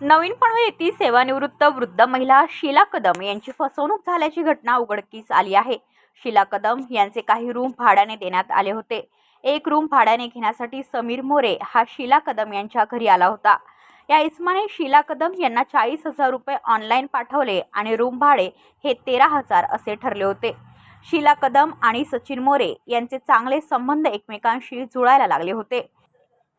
नवीन पनवेल येथील सेवानिवृत्त वृद्ध महिला शीला कदम यांची फसवणूक झाल्याची घटना उघडकीस आली आहे. शीला कदम यांचे काही रूम भाड्याने देण्यात आले होते. एक रूम भाड्याने घेण्यासाठी समीर मोरे हा शीला कदम यांच्या घरी आला होता. या इस्माने शीला कदम यांना चाळीस हजार रुपये ऑनलाईन पाठवले आणि रूम भाडे हे तेरा हजार असे ठरले होते. शीला कदम आणि सचिन मोरे यांचे चांगले संबंध एकमेकांशी जुळायला लागले होते.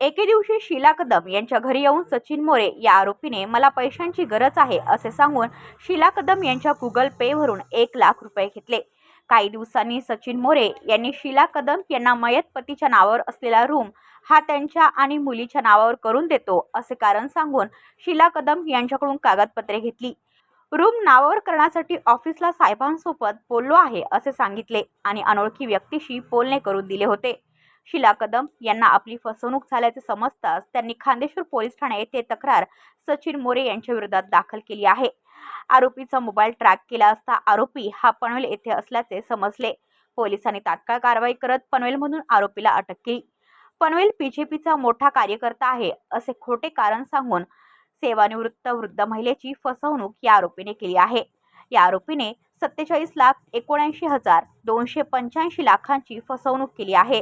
एके दिवशी शीला कदम यांच्या घरी येऊन सचिन मोरे या आरोपीने मला पैशांची गरज आहे असे सांगून शीला कदम यांच्या गुगल पेवरून एक लाख रुपये घेतले. काही दिवसांनी सचिन मोरे यांनी शीला कदम यांना मयत पतीच्या नावावर असलेला रूम हा त्यांच्या आणि मुलीच्या नावावर करून देतो असे कारण सांगून शीला कदम यांच्याकडून कागदपत्रे घेतली. रूम नावावर करण्यासाठी ऑफिसला साहेबांसोबत बोललो आहे असे सांगितले आणि अनोळखी व्यक्तीशी बोलणे करून दिले होते. शिला कदम यांना आपली फसवणूक झाल्याचे समजताच त्यांनी खांदेश्वर पोलीस ठाणे येथे तक्रार सचिन मोरे यांच्या विरोधात दाखल केली आहे. आरोपीचा मोबाईल ट्रॅक केला असता आरोपी हा पनवेल येथे असल्याचे समजले. पोलिसांनी तात्काळ कारवाई करत पनवेलमधून आरोपीला अटक केली. पनवेल बीजेपीचा मोठा कार्यकर्ता आहे असे खोटे कारण सांगून सेवानिवृत्त वृद्ध महिलेची फसवणूक या आरोपीने केली आहे. या आरोपीने सत्तेचाळीस लाख एकोणऐंशी हजार दोनशे पंच्याऐंशी लाखांची फसवणूक केली आहे.